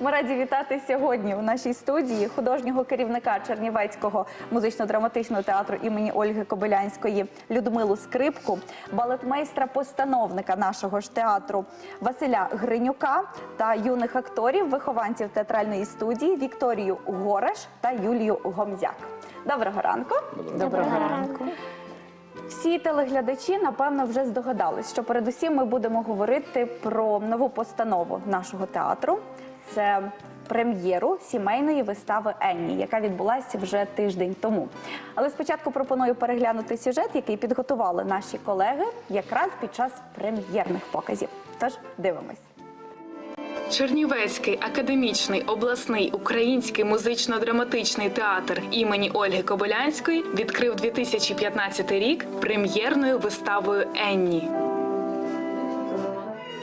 Ми раді вітати сьогодні у нашій студії художнього керівника Чернівецького музично-драматичного театру імені Ольги Кобилянської Людмилу Скрипку, балетмейстра-постановника нашого ж театру Василя Гринюка та юних акторів, вихованців театральної студії Вікторію Гореш та Юлію Гомзяк. Доброго ранку. Доброго ранку. Всі телеглядачі напевно вже здогадались, що передусім ми будемо говорити про нову постанову нашого театру. Це прем'єру сімейної вистави Енні, яка відбулася вже тиждень тому. Але спочатку пропоную переглянути сюжет, який підготували наші колеги якраз під час прем'єрних показів. Тож дивимось. Чернівецький академічний обласний український музично-драматичний театр імені Ольги Кобилянської відкрив 2015 рік прем'єрною виставою Енні.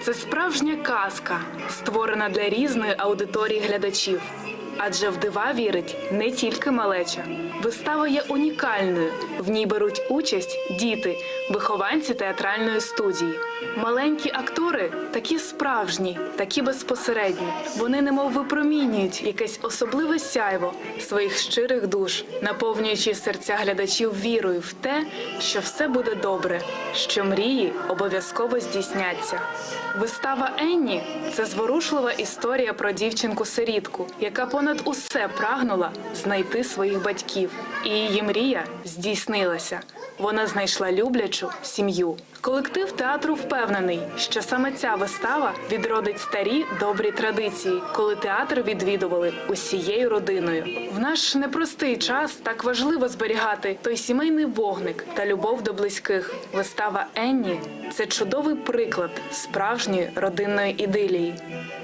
Це справжня казка, створена для різної аудиторії глядачів. Адже в дива вірить не тільки малеча. Вистава є унікальною. В ній беруть участь діти, вихованці театральної студії. Маленькі актори такі справжні, такі безпосередні. Вони немов випромінюють якесь особливе сяйво своїх щирих душ, наповнюючи серця глядачів вірою в те, що все буде добре, що мрії обов'язково здійсняться. Вистава Енні це зворушлива історія про дівчинку-сирітку, яка понад усе прагнула знайти своїх батьків. І її мрія здійснилася. Вона знайшла люблячу сім'ю. Колектив театру впевнений, що саме ця вистава відродить старі добрі традиції, коли театр відвідували усією родиною. В наш непростий час так важливо зберігати той сімейний вогник та любов до близьких. Вистава Енні це чудовий приклад справжньої родинної ідилії.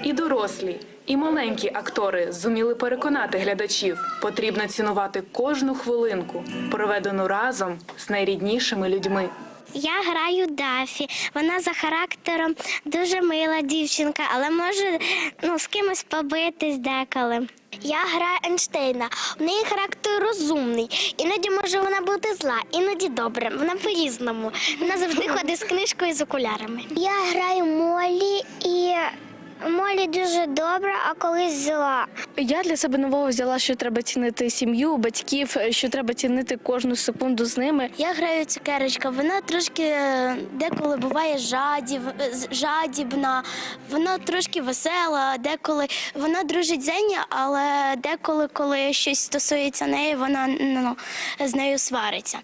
І дорослі, і маленькі актори зуміли переконати глядачів, потрібно цінувати кожну хвилинку, проведену разом з найріднішими людьми. Я граю Дафі. Вона за характером дуже мила дівчинка, але може ну, з кимось побитись деколи. Я граю Ейнштейна. У неї характер розумний. Іноді може вона бути зла, іноді добра. Вона по-різному. Вона завжди ходить з книжкою з окулярами. Я граю Молі і Молі дуже добра, а колись зла. Я для себе нового взяла, що треба цінити сім'ю, батьків, що треба цінити кожну секунду з ними. Я граю цукерочка. Вона трошки е, деколи буває жадів, е, жадібна, вона трошки весела, деколи вона дружить з Зені, але деколи, коли щось стосується неї, вона ну, з нею свариться.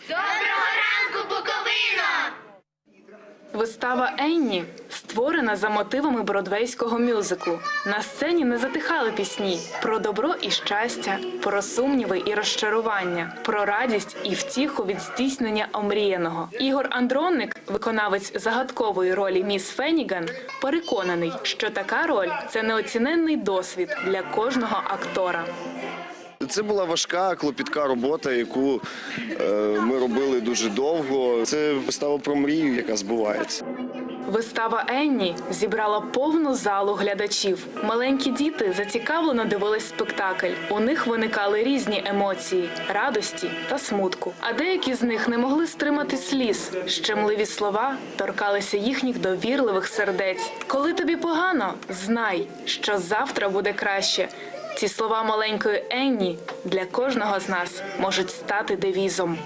Вистава Енні створена за мотивами бродвейського мюзиклу. На сцені не затихали пісні про добро і щастя, про сумніви і розчарування, про радість і втіху від здійснення омріяного. Ігор Андронник, виконавець загадкової ролі міс Феніган, переконаний, що така роль це неоціненний досвід для кожного актора. Це була важка, клопітка робота, яку е, ми робили дуже довго. Це вистава про мрію, яка збувається. Вистава Енні зібрала повну залу глядачів. Маленькі діти зацікавлено дивились спектакль. У них виникали різні емоції радості та смутку. А деякі з них не могли стримати сліз. Щемливі слова торкалися їхніх довірливих сердець. Коли тобі погано, знай, що завтра буде краще. Ці слова маленької Енні для кожного з нас можуть стати девізом.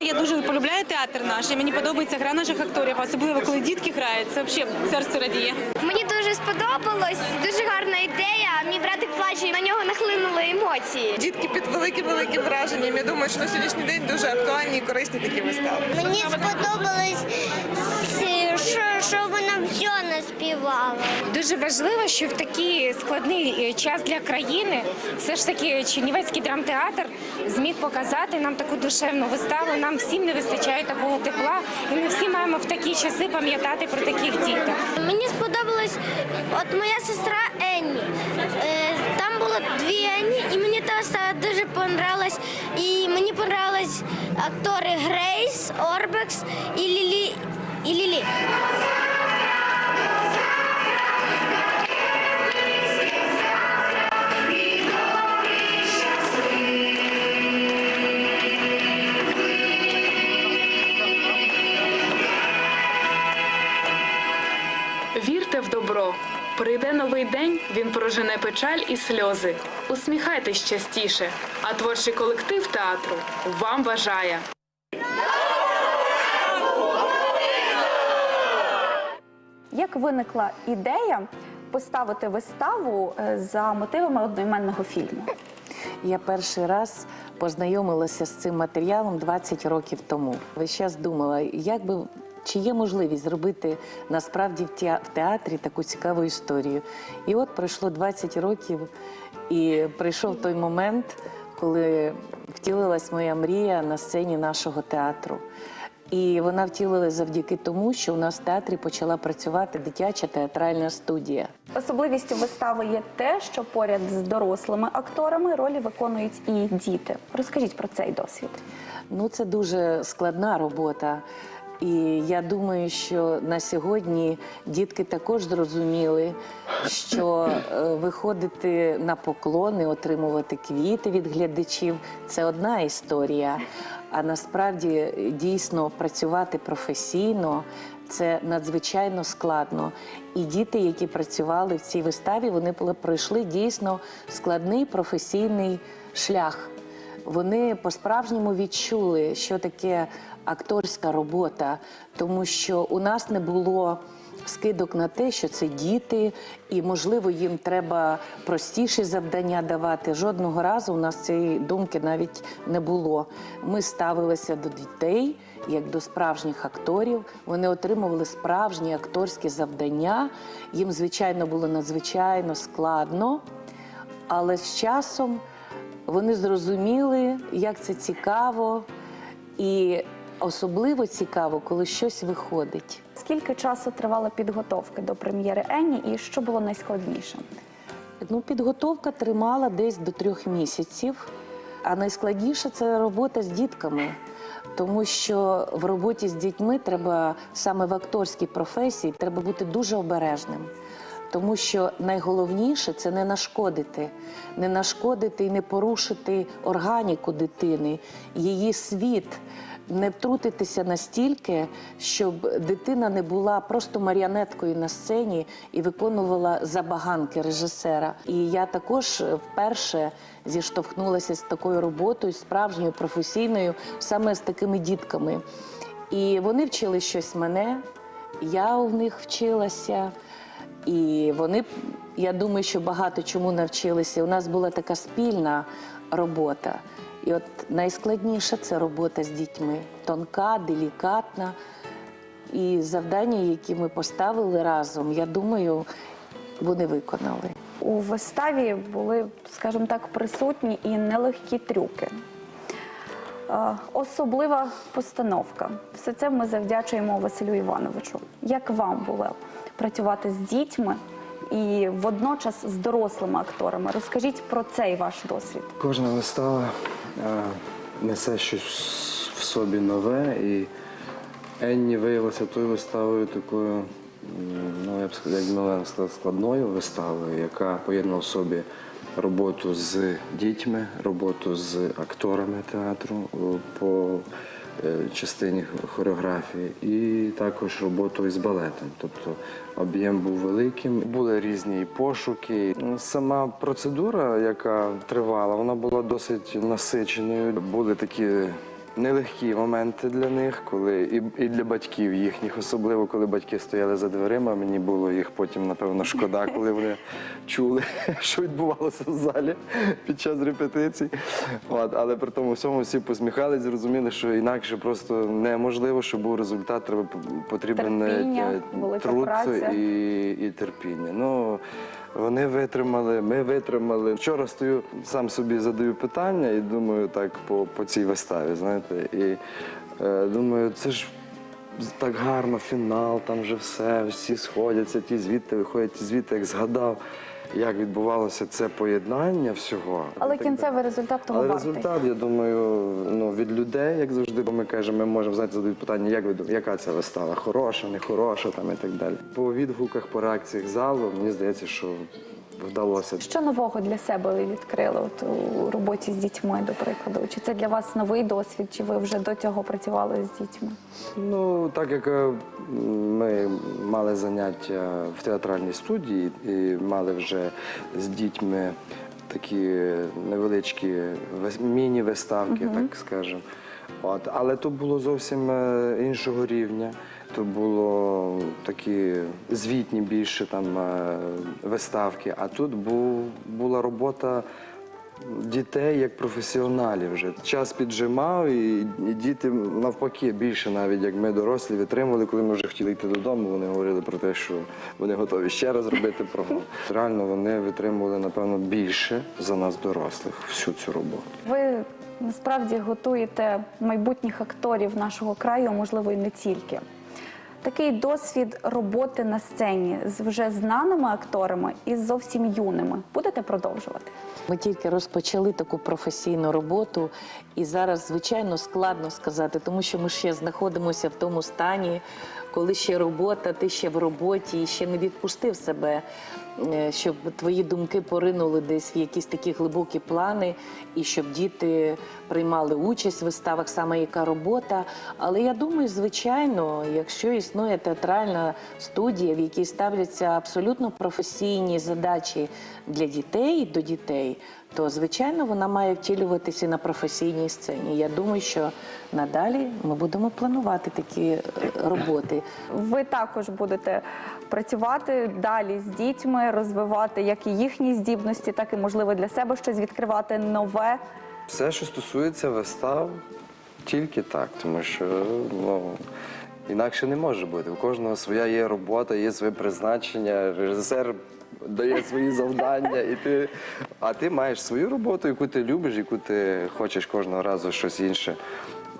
Я дуже полюбляю театр наш, і мені подобається гра наших акторів, особливо коли дітки грають. Це взагалі серце радіє. Мені дуже сподобалось, дуже гарна ідея. Мій братик плаче, на нього нахлинули емоції. Дітки під великим великим враженням. Я думаю, що на сьогоднішній день дуже актуальні і корисні такі вистави. Мені сподобалось, що, вона все наспівала. Дуже важливо, що в такий складний е, час для країни все ж таки Чернівецький драмтеатр зміг показати нам таку душевну виставу. Нам всім не вистачає такого тепла, і ми всі маємо в такі часи пам'ятати про таких діток. Мені сподобалось, от моя сестра Енні. Е, Там було дві Енні, і мені та дуже понравилась. І мені понравились актори Грейс, Орбекс і Лілі. І Лілі. Вірте в добро. Прийде новий день, він прожене печаль і сльози. Усміхайтесь частіше, а творчий колектив театру вам бажає. Як виникла ідея поставити виставу е, за мотивами одноіменного фільму? Я перший раз познайомилася з цим матеріалом 20 років тому. Весь час думала, як би чи є можливість зробити насправді в театрі таку цікаву історію. І от пройшло 20 років, і прийшов той момент, коли втілилась моя мрія на сцені нашого театру. І вона втілилась завдяки тому, що у нас в театрі почала працювати дитяча театральна студія. Особливістю вистави є те, що поряд з дорослими акторами ролі виконують і діти. Розкажіть про цей досвід. Ну, це дуже складна робота. І я думаю, що на сьогодні дітки також зрозуміли, що е, виходити на поклони, отримувати квіти від глядачів це одна історія. А насправді дійсно працювати професійно це надзвичайно складно. І діти, які працювали в цій виставі, вони пройшли дійсно складний професійний шлях вони по-справжньому відчули, що таке акторська робота, тому що у нас не було скидок на те, що це діти, і можливо їм треба простіші завдання давати. Жодного разу у нас цієї думки навіть не було. Ми ставилися до дітей як до справжніх акторів. Вони отримували справжні акторські завдання. Їм, звичайно, було надзвичайно складно, але з часом вони зрозуміли, як це цікаво, і особливо цікаво, коли щось виходить. Скільки часу тривала підготовка до прем'єри Енні і що було найскладніше? Ну, підготовка тримала десь до трьох місяців, а найскладніше це робота з дітками. Тому що в роботі з дітьми треба саме в акторській професії треба бути дуже обережним. Тому що найголовніше це не нашкодити, не нашкодити і не порушити органіку дитини, її світ, не втрутитися настільки, щоб дитина не була просто маріонеткою на сцені і виконувала забаганки режисера. І я також вперше зіштовхнулася з такою роботою, справжньою професійною, саме з такими дітками. І вони вчили щось мене, я у них вчилася. І вони, я думаю, що багато чому навчилися. У нас була така спільна робота. І от найскладніша це робота з дітьми. Тонка, делікатна. І завдання, які ми поставили разом, я думаю, вони виконали. У виставі були, скажімо так, присутні і нелегкі трюки. Е, Особлива постановка. Все це ми завдячуємо Василю Івановичу. Як вам було працювати з дітьми і водночас з дорослими акторами? Розкажіть про цей ваш досвід. Кожна вистава несе щось в собі нове, і Енні виявилася тою виставою такою, ну я б сказав, як складною виставою, яка поєднала в собі роботу з дітьми, роботу з акторами театру по частині хореографії, і також роботу із балетом. Тобто об'єм був великим. Були різні пошуки. Сама процедура, яка тривала, вона була досить насиченою. Були такі нелегкі моменти для них, коли і, і для батьків їхніх, особливо коли батьки стояли за дверима. Мені було їх потім, напевно, шкода, коли вони чули, що відбувалося в залі під час репетицій. От, але при тому всьому всі посміхались, зрозуміли, що інакше просто неможливо, щоб був результат, треба потрібен е, труд і, і терпіння. Ну, вони витримали, ми витримали. Вчора стою, сам собі задаю питання і думаю так по, по цій виставі, знаєте. І е, думаю, це ж так гарно, фінал, там вже все, всі сходяться, ті звідти виходять, ті звідти, як згадав, як відбувалося це поєднання всього. Але так кінцевий результат того але вартий. результат, я думаю, ну від людей, як завжди, бо ми кажемо, ми можемо знаєте, задають питання, як ви яка ця вистава, хороша, не хороша, там і так далі. По відгуках, по реакціях залу, мені здається, що вдалося. Що нового для себе ви відкрили от, у роботі з дітьми, до прикладу? Чи це для вас новий досвід, чи ви вже до цього працювали з дітьми? Ну, так як е, ми мали заняття в театральній студії і мали вже з дітьми такі невеличкі міні-виставки, так скажемо. От, але то було зовсім е, іншого рівня. То було такі звітні більше там е, виставки. А тут був, була робота дітей як професіоналів вже. Час піджимав, і, діти навпаки більше навіть як ми дорослі витримували, коли ми вже хотіли йти додому. Вони говорили про те, що вони готові ще раз робити прогон. Реально вони витримували, напевно, більше за нас, дорослих, всю цю роботу. Ви насправді готуєте майбутніх акторів нашого краю, можливо, і не тільки. Такий досвід роботи на сцені з вже знаними акторами і зовсім юними. Будете продовжувати? Ми тільки розпочали таку професійну роботу, і зараз, звичайно, складно сказати, тому що ми ще знаходимося в тому стані, коли ще робота, ти ще в роботі, і ще не відпустив себе, е, щоб твої думки поринули десь в якісь такі глибокі плани, і щоб діти приймали участь в виставах, саме яка робота. Але я думаю, звичайно, якщо існує театральна студія, в якій ставляться абсолютно професійні задачі для дітей до дітей, то звичайно вона має втілюватися на професійній сцені. Я думаю, що надалі ми будемо планувати такі е, роботи. Ви також будете працювати далі з дітьми, розвивати як і їхні здібності, так і можливо для себе щось відкривати нове. Все, що стосується вистав, тільки так, тому що ну, інакше не може бути. У кожного своя є робота, є своє призначення, режисер дає свої завдання, і ти, а ти маєш свою роботу, яку ти любиш, яку ти хочеш кожного разу щось інше.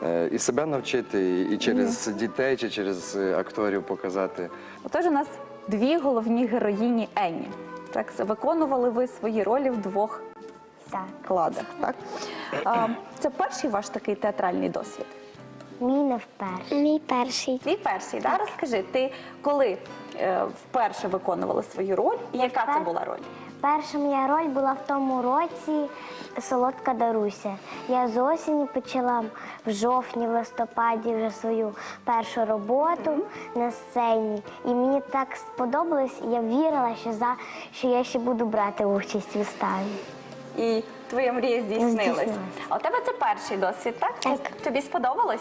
е, І себе навчити, і- через дітей, чи через е, акторів показати. Отож, у нас дві головні героїні Енні. Так, виконували ви свої ролі в двох складах. Так? А, це перший ваш такий театральний досвід. Мій не вперше. Мій перший. Твій перший, да? розкажи, ти коли е, вперше виконувала свою роль, і яка це впер- була роль? Перша моя роль була в тому році Солодка Даруся. Я з осені почала в жовтні, в листопаді вже свою першу роботу на сцені. І мені так сподобалось, я вірила, що, за, що я ще буду брати участь у виставі. І твоя мрія здійснилась. Здійснилась. А у тебе це перший досвід, так? Так. Тобі сподобалось?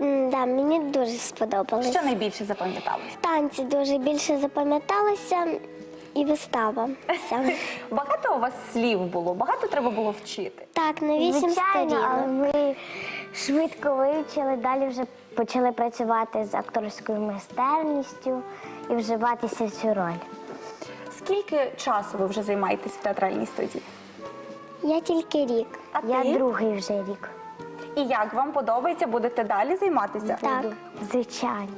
М, Да, мені дуже сподобалось. Що найбільше запам'яталось? Танці дуже більше запам'яталися і вистава. Багато у вас слів було, багато треба було вчити. Так, на вісім сторінок. але ми швидко вивчили, далі вже почали працювати з акторською майстерністю і вживатися в цю роль. Скільки часу ви вже займаєтесь в театральній студії? Я тільки рік. А Я ти? другий вже рік. І як вам подобається, будете далі займатися? Так, звичайно.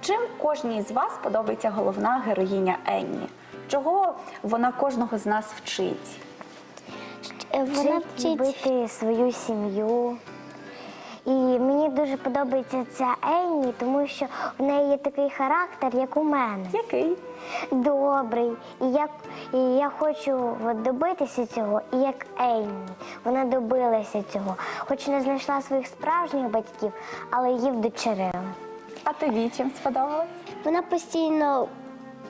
Чим кожній з вас подобається головна героїня Енні? Чого вона кожного з нас вчить? Вона Вона вчить любити свою сім'ю. Дуже подобається ця Енні, тому що в неї є такий характер, як у мене. Який? добрий. І я, і я хочу от, добитися цього, і як Енні. Вона добилася цього. Хоч не знайшла своїх справжніх батьків, але її вдочерили. А тобі чим сподобалось? Вона постійно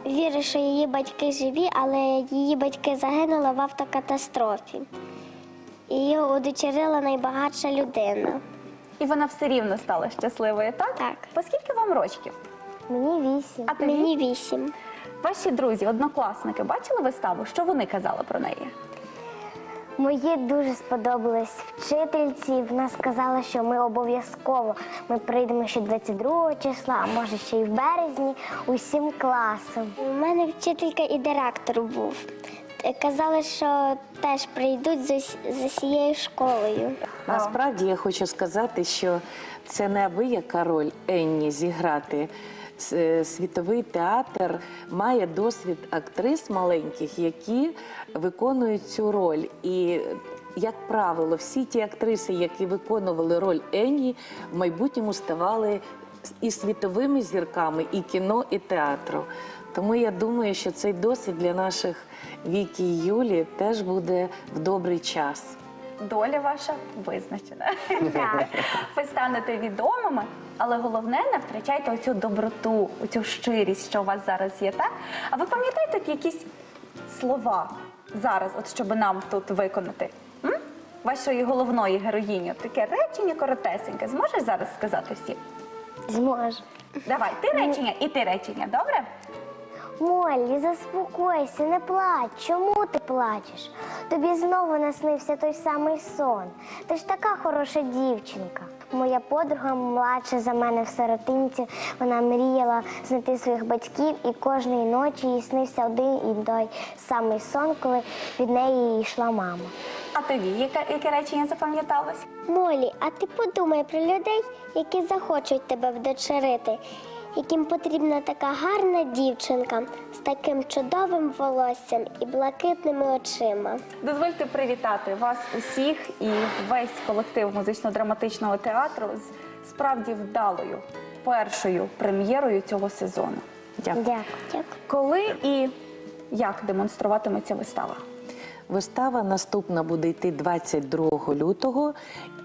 вірить, що її батьки живі, але її батьки загинули в автокатастрофі. І її удочерила найбагатша людина. І вона все рівно стала щасливою, так? Так. Поскільки вам рочків? Мені вісім. А тобі? Мені вісім. Ваші друзі, однокласники, бачили виставу? Що вони казали про неї? Мої дуже сподобалось вчительці. Вона сказала, що ми обов'язково ми прийдемо ще 22 числа, а може ще й в березні, усім класом. У мене вчителька і директор був. Казали, що теж прийдуть за всією школою. Насправді я хочу сказати, що це неабияка роль Енні зіграти. Е, Світовий театр має досвід актрис маленьких, які виконують цю роль. І, як правило, всі ті актриси, які виконували роль Енні, в майбутньому ставали і світовими зірками, і кіно, і театру. Тому я думаю, що цей досвід для наших Вікі і Юлі теж буде в добрий час. Доля ваша визначена. Ви станете відомими, але головне не втрачайте оцю доброту, оцю щирість, що у вас зараз є, так? А ви пам'ятаєте якісь слова зараз, от щоб нам тут виконати? М? Вашої головної героїні. Таке речення коротесеньке. Зможеш зараз сказати всім? Зможу. Давай, ти речення і ти речення, добре? Моллі, заспокойся, не плач. Чому ти плачеш? Тобі знову наснився той самий сон. Ти ж така хороша дівчинка. Моя подруга младша за мене в сиротинці. Вона мріяла знайти своїх батьків, і кожної ночі їй снився один і той самий сон, коли від неї йшла мама. А тобі яке, яке речення запам'яталось? Молі, а ти подумай про людей, які захочуть тебе вдочерити, яким потрібна така гарна дівчинка з таким чудовим волоссям і блакитними очима. Дозвольте привітати вас усіх і весь колектив музично-драматичного театру з справді вдалою першою прем'єрою цього сезону. Дякую. Дякую. Коли і як демонструватиметься вистава? Вистава наступна буде йти 22 лютого,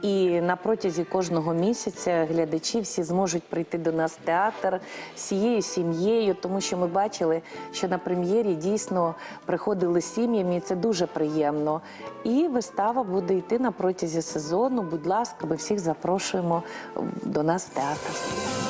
і на протязі кожного місяця глядачі всі зможуть прийти до нас в театр всією сім'єю, тому що ми бачили, що на прем'єрі дійсно приходили сім'ями, і це дуже приємно. І вистава буде йти на протязі сезону. Будь ласка, ми всіх запрошуємо до нас в театр.